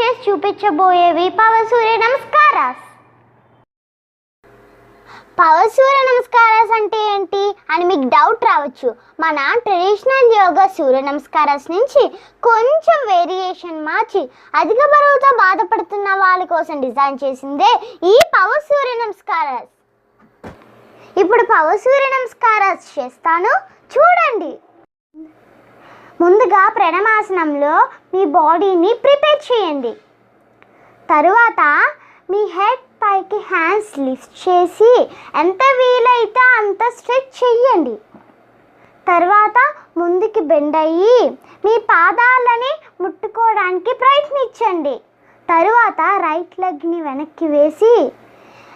చేసి చూపించబోయేవి పవర్ సూర్య నమస్కారాస్. పవర్ సూర్య నమస్కారాస్ అంటే ఏంటి? అని మీకు డౌట్ రావచ్చు. మన ట్రెడిషనల్ యోగా సూర్య నమస్కారాస్ నుంచి కొంచెం వేరియేషన్ మార్చి అధిక బరువుతో బాధపడుతున్న వాళ్ళ కోసం డిజైన్ చేసిందే ఈ పవ సూర్య నమస్కారాస్. ఇప్పుడు పవర్ సూర్య నమస్కారాస్ చేస్తాను. చూడండి. ముందుగా ప్రణమాసనంలో మీ బాడీని ప్రిపేర్ చేయండి. తరువాత మీ హెడ్ పైకి హ్యాండ్స్ లిఫ్ట్ చేసి ఎంత వీలైతే అంత స్ట్రెచ్ చెయ్యండి. తర్వాత ముందుకి బెండ్ అయ్యి మీ పాదాలని ముట్టుకోవడానికి ప్రయత్నించండి. తరువాత రైట్ లెగ్ని వెనక్కి వేసి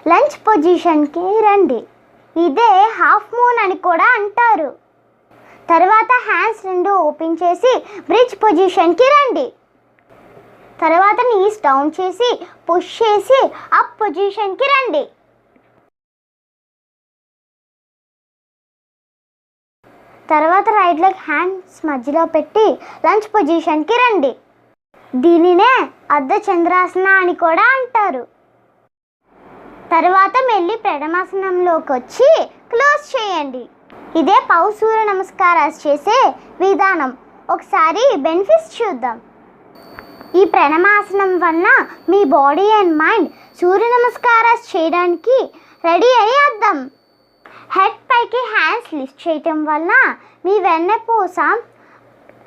లంచ్ పొజిషన్కి రండి. ఇదే హాఫ్ మూన్ అని కూడా అంటారు. తర్వాత హ్యాండ్స్ రెండు ఓపెన్ చేసి బ్రిడ్జ్ పొజిషన్కి రండి. తర్వాత నీస్ డౌన్ చేసి పుష్ చేసి అప్ పొజిషన్కి రండి. తర్వాత రైట్ లెగ్ హ్యాండ్స్ మధ్యలో పెట్టి లంచ్ పొజిషన్కి రండి. దీనినే అర్ధ చంద్రాసన అని కూడా అంటారు. తర్వాత మెల్లి ప్రణమాసనంలోకి వచ్చి క్లోజ్ చేయండి. ఇదే పౌ సూర్య నమస్కారాలు చేసే విధానం. ఒకసారి బెనిఫిట్స్ చూద్దాం. ఈ ప్రణమాసనం వలన మీ బాడీ అండ్ మైండ్ సూర్య నమస్కారాలు చేయడానికి రెడీ అయ్యి అర్థం. హెడ్ పైకి హ్యాండ్స్ లిఫ్ట్ చేయటం వలన మీ వెన్నపూస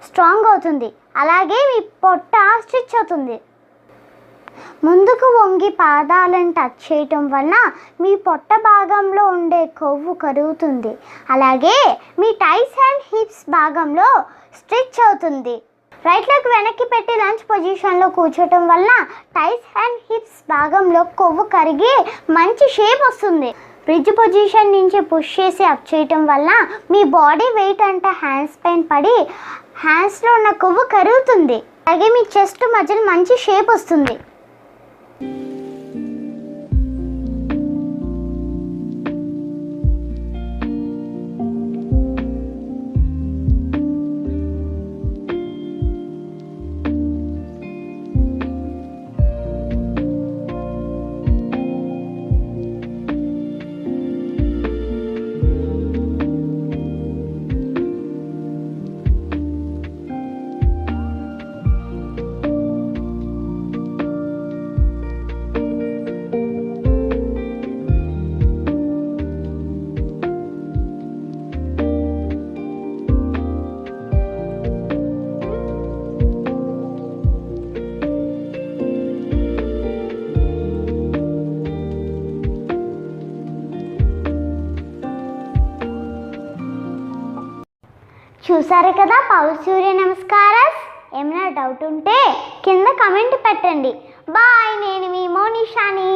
స్ట్రాంగ్ అవుతుంది. అలాగే మీ పొట్ట స్ట్రిచ్ అవుతుంది. ముందుకు వంగి పాదాలను టచ్ చేయటం వలన మీ పొట్ట భాగంలో ఉండే కొవ్వు కరుగుతుంది. అలాగే మీ టైస్ అండ్ హిప్స్ భాగంలో స్ట్రెచ్ అవుతుంది. రైట్ లెగ్ వెనక్కి పెట్టి లంచ్ పొజిషన్లో కూర్చోటం వల్ల టైస్ అండ్ హిప్స్ భాగంలో కొవ్వు కరిగి మంచి షేప్ వస్తుంది. బ్రిడ్జ్ పొజిషన్ నుంచి పుష్ చేసి అప్ చేయటం వల్ల మీ బాడీ వెయిట్ అంటే హ్యాండ్స్ పైన పడి హ్యాండ్స్లో ఉన్న కొవ్వు కరుగుతుంది. అలాగే మీ చెస్ట్ మధ్యలో మంచి షేప్ వస్తుంది. చూసారు కదా పౌర్ సూర్య నమస్కారస్? ఏమైనా డౌట్ ఉంటే కింద కమెంట్ పెట్టండి. బాయ్ నేను మీ మోనిషాని.